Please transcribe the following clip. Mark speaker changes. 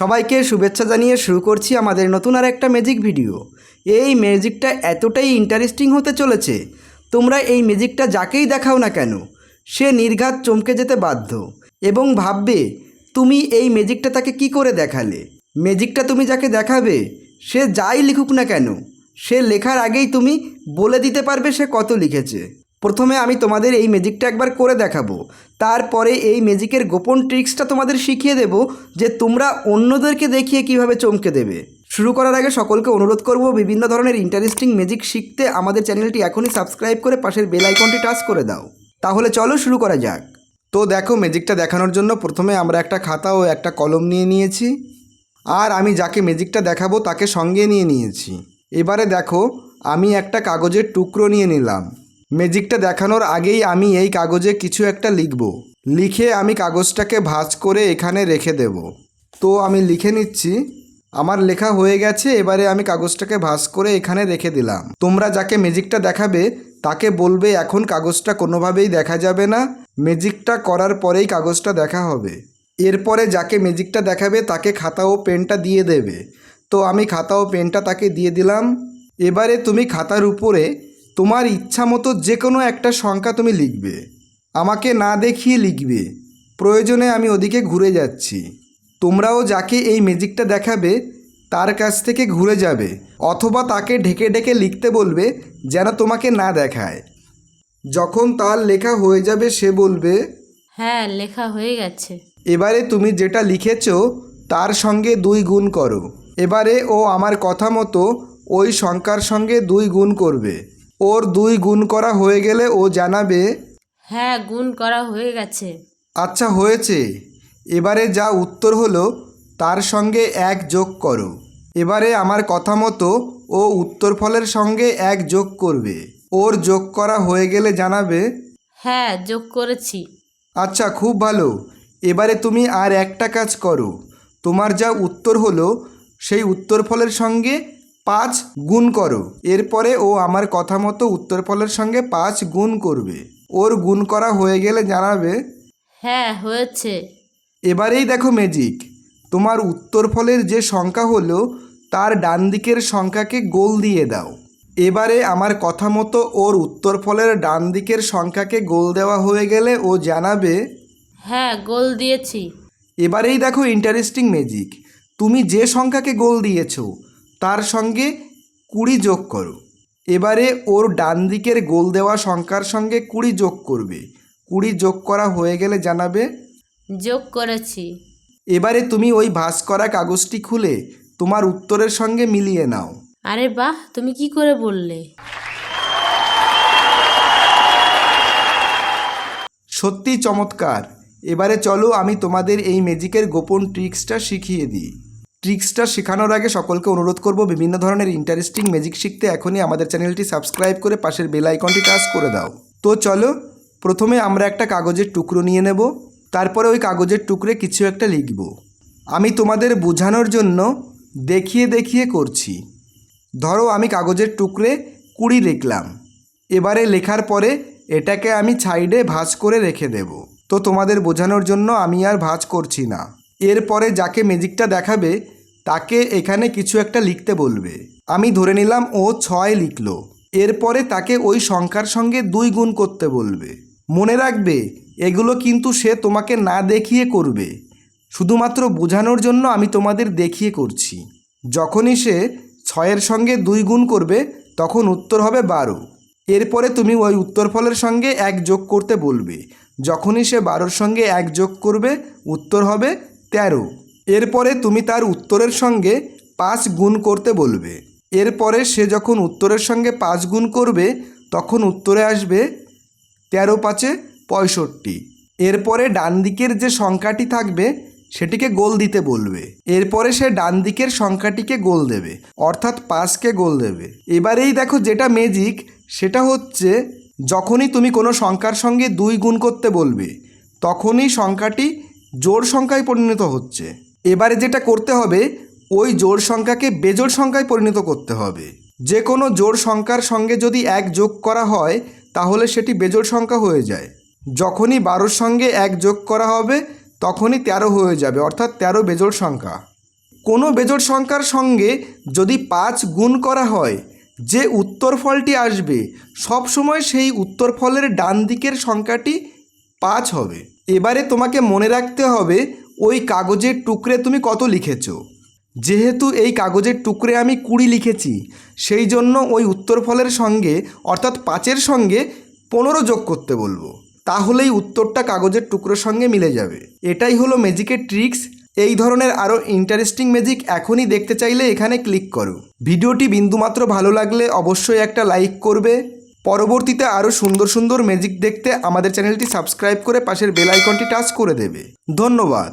Speaker 1: সবাইকে শুভেচ্ছা জানিয়ে শুরু করছি আমাদের নতুন আর একটা ম্যাজিক ভিডিও এই ম্যাজিকটা এতটাই ইন্টারেস্টিং হতে চলেছে। তোমরা এই ম্যাজিকটা যাকেই দেখাও না কেন, সে নির্ঘাত চমকে যেতে বাধ্য এবং ভাববে, তুমি এই ম্যাজিকটা তাকে কি করে দেখালে? ম্যাজিকটা তুমি যাকে দেখাবে, সে যাই লিখুক না কেন, সে লেখার আগেই তুমি বলে দিতে পারবে সে কত লিখেছে। প্রথমে আমি তোমাদের এই ম্যাজিকটা একবার করে দেখাবো। তারপরে এই ম্যাজিকের গোপন ট্রিক্সটা তোমাদের শিখিয়ে দেব যে তোমরা অন্যদেরকে দেখিয়ে কীভাবে চমকে দেবে। শুরু করার আগে সকলকে অনুরোধ করব বিভিন্ন ধরনের ইন্টারেস্টিং ম্যাজিক শিখতে আমাদের চ্যানেলটি এখনই সাবস্ক্রাইব করে পাশের বেল আইকনটি টাচ করে দাও। তাহলে চলো শুরু করা যাক। তো দেখো ম্যাজিকটা দেখানোর জন্য প্রথমে আমরা একটা খাতা ও একটা কলম নিয়ে নিয়েছি। আর আমি যাকে ম্যাজিকটা দেখাবো তাকে সঙ্গে নিয়ে নিয়েছি। এবারে দেখো, আমি একটা কাগজের টুকরো নিয়ে নিলাম। ম্যাজিকটা দেখানোর আগেই আমি এই কাগজে কিছু একটা লিখব। লিখে আমি কাগজটাকে ভাঁজ করে এখানে রেখে দেব। তো আমি লিখে নিচ্ছি, আমার লেখা হয়ে গেছে, এবারে আমি কাগজটাকে ভাঁজ করে এখানে রেখে দিলাম। তোমরা যাকে ম্যাজিকটা দেখাবে, তাকে বলবে এখন কাগজটা কোনোভাবেই দেখা যাবে না, ম্যাজিকটা করার পরেই কাগজটা দেখা হবে। এরপরে যাকে ম্যাজিকটা দেখাবে, তাকে খাতা ও পেনটা দিয়ে দেবে। তো আমি খাতা ও পেনটা তাকে দিয়ে দিলাম। এবারে তুমি খাতার উপরে তোমার ইচ্ছা মতো যে কোনো একটা সংখ্যা তুমি লিখবে। আমাকে না দেখিয়ে লিখবে। প্রয়োজনে আমি ওদিকে ঘুরে যাচ্ছি। তোমরাও যাকে এই ম্যাজিকটা দেখাবে তার কাছ থেকে ঘুরে যাবে অথবা তাকে ঢেকে ঢেকে লিখতে বলবে যেন তোমাকে না দেখায়। যখন তার লেখা হয়ে যাবে সে বলবে
Speaker 2: হ্যাঁ লেখা হয়ে গেছে।
Speaker 1: এবারে তুমি যেটা লিখেছো তার সঙ্গে দুই গুণ করো। এবারে ও আমার কথা মতো ওই সংখ্যার সঙ্গে দুই গুণ করবে। ওর দুই গুণ করা হয়ে গেলে ও জানাবে
Speaker 2: হ্যাঁ গুণ করা হয়ে গেছে।
Speaker 1: আচ্ছা হয়েছে। এবারে যা উত্তর হলো তার সঙ্গে এক যোগ করো। এবারে আমার কথা মতো ও উত্তর ফলের সঙ্গে এক যোগ করবে। ওর যোগ করা হয়ে গেলে জানাবে
Speaker 2: হ্যাঁ যোগ করেছি।
Speaker 1: আচ্ছা খুব ভালো। এবারে তুমি আর একটা কাজ করো। তোমার যা উত্তর হলো সেই উত্তর ফলের সঙ্গে পাঁচ গুণ করো। এরপরে ও আমার কথা মতো উত্তর ফলের সঙ্গে পাঁচ গুণ করবে। ওর গুণ করা হয়ে গেলে জানাবে
Speaker 2: হ্যাঁ হয়েছে।
Speaker 1: এবারেই দেখো ম্যাজিক তোমার উত্তর ফলের যে সংখ্যা হলো তার ডান দিকের সংখ্যাকে গোল দিয়ে দাও। এবারে আমার কথা মতো ওর উত্তর ফলের ডান দিকের সংখ্যাকে গোল দেওয়া হয়ে গেলে ও জানাবে
Speaker 2: হ্যাঁ গোল দিয়েছি।
Speaker 1: এবারেই দেখো ইন্টারেস্টিং ম্যাজিক তুমি যে সংখ্যাকে গোল দিয়েছ তার সঙ্গে কুড়ি যোগ করো। এবারে ওর ডান দিকের গোল দেওয়া সংখ্যার সঙ্গে কুড়ি যোগ করবে। কুড়ি যোগ করা হয়ে গেলে জানাবে
Speaker 2: যোগ করেছি।
Speaker 1: এবারে তুমি ওই ভাঁজ করা কাগজটি খুলে তোমার উত্তরের সঙ্গে মিলিয়ে নাও।
Speaker 2: আরে বাহ তুমি কি করে বললে?
Speaker 1: সত্যি চমৎকার। এবারে চলো আমি তোমাদের এই ম্যাজিকের গোপন ট্রিক্সটা শিখিয়ে দিই। ট্রিক্সটা শেখানোর আগে সকলকে অনুরোধ করব, বিভিন্ন ধরনের ইন্টারেস্টিং ম্যাজিক শিখতে এখনই আমাদের চ্যানেলটি সাবস্ক্রাইব করে পাশের বেল আইকনটি টাচ করে দাও। তো চলো, প্রথমে আমরা একটা কাগজের টুকরো নিয়ে নেব, তারপরে ওই কাগজের টুকরে কিছু একটা লিখব। আমি তোমাদের বোঝানোর জন্য দেখিয়ে দেখিয়ে করছি। ধরো আমি কাগজের টুকরে কুড়ি লিখলাম। এবারে লেখার পরে এটাকে আমি সাইডে ভাঁজ করে রেখে দেব। তো তোমাদের বোঝানোর জন্য আমি আর ভাঁজ করছি না। এরপরে যাকে ম্যাজিকটা দেখাবে, তাকে এখানে কিছু একটা লিখতে বলবে। আমি ধরে নিলাম ও ছয় লিখলো। এরপরে তাকে ওই সংখ্যার সঙ্গে দুই গুণ করতে বলবে। মনে রাখবে, এগুলো কিন্তু সে তোমাকে না দেখিয়ে করবে। শুধুমাত্র বোঝানোর জন্য আমি তোমাদের দেখিয়ে করছি। যখনই সে ছয়ের সঙ্গে দুই গুণ করবে, তখন উত্তর হবে বারো। এরপরে তুমি ওই উত্তর ফলের সঙ্গে এক যোগ করতে বলবে। যখনই সে বারোর সঙ্গে এক যোগ করবে, উত্তর হবে তেরো। এরপরে তুমি তার উত্তরের সঙ্গে পাঁচ গুণ করতে বলবে। এরপরে সে যখন উত্তরের সঙ্গে পাঁচ গুণ করবে, তখন উত্তরে আসবে তেরো পাঁচে পঁয়ষট্টি। এরপরে ডান দিকের যে সংখ্যাটি থাকবে, সেটিকে গোল দিতে বলবে। এরপরে সে ডান দিকের সংখ্যাটিকে গোল দেবে, অর্থাৎ পাঁচকে গোল দেবে। এবারেই দেখো যেটা ম্যাজিক সেটা হচ্ছে যখনই তুমি কোনো সংখ্যার সঙ্গে দুই গুণ করতে বলবে, তখনই সংখ্যাটি জোড় সংখ্যায় পরিণত হচ্ছে। এবারে যেটা করতে হবে, ওই জোড় সংখ্যাকে বেজোড় সংখ্যায় পরিণত করতে হবে। যে কোনো জোড় সংখ্যার সঙ্গে যদি এক যোগ করা হয়, তাহলে সেটি বেজোড় সংখ্যা হয়ে যায়। যখনই বারোর সঙ্গে এক যোগ করা হবে, তখনই তেরো হয়ে যাবে, অর্থাৎ তেরো বেজোড় সংখ্যা। কোনো বেজোড় সংখ্যার সঙ্গে যদি পাঁচ গুণ করা হয়, যে উত্তর ফলটি আসবে, সবসময় সেই উত্তর ফলের ডান দিকের সংখ্যাটি পাঁচ হবে। এবারে তোমাকে মনে রাখতে হবে, ওই কাগজের টুকরে তুমি কত লিখেছো। যেহেতু এই কাগজের টুকরে আমি কুড়ি লিখেছি, সেই জন্য ওই উত্তর ফলের সঙ্গে, অর্থাৎ পাঁচের সঙ্গে পনেরো যোগ করতে বলব। তাহলেই উত্তরটা কাগজের টুকরোর সঙ্গে মিলে যাবে। এটাই হলো ম্যাজিকের ট্রিক্স এই ধরনের আরও ইন্টারেস্টিং ম্যাজিক এখনই দেখতে চাইলে এখানে ক্লিক করো। ভিডিওটি বিন্দুমাত্র ভালো লাগলে অবশ্যই একটা লাইক করবে। পরবর্তীতে আরও সুন্দর সুন্দর ম্যাজিক দেখতে আমাদের চ্যানেলটি সাবস্ক্রাইব করে পাশের বেল আইকনটি টাচ করে দেবে। ধন্যবাদ।